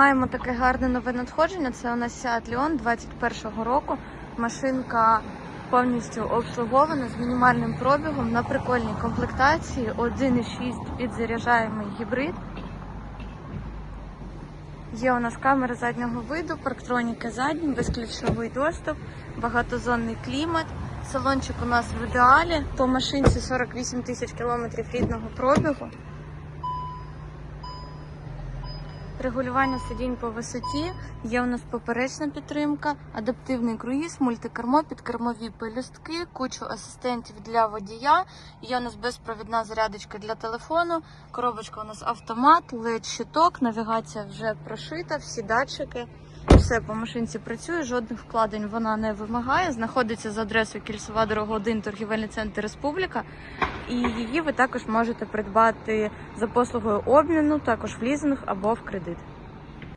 Маємо таке гарне нове надходження. Це у нас Seat Leon 21-го року. Машинка повністю обслугована з мінімальним пробігом на прикольній комплектації. 1,6 підзаряджаємий гібрид. Є у нас камера заднього виду, парктроніки задні, безключовий доступ, багатозонний клімат. Салончик у нас в ідеалі. По машинці 48 тисяч кілометрів рідного пробігу. Регулювання сидінь по висоті, є у нас поперечна підтримка, адаптивний круїз, мультикермо, підкермові пелюстки, кучу асистентів для водія. Є у нас безпровідна зарядочка для телефону, коробочка у нас автомат, led щиток, навігація вже прошита, всі датчики. Все по машинці працює, жодних вкладень вона не вимагає. Знаходиться за адресою Кільцева дорога 1, торгівельний центр Республіка. І її ви також можете придбати за послугою обміну, також в лізинг або в кредит.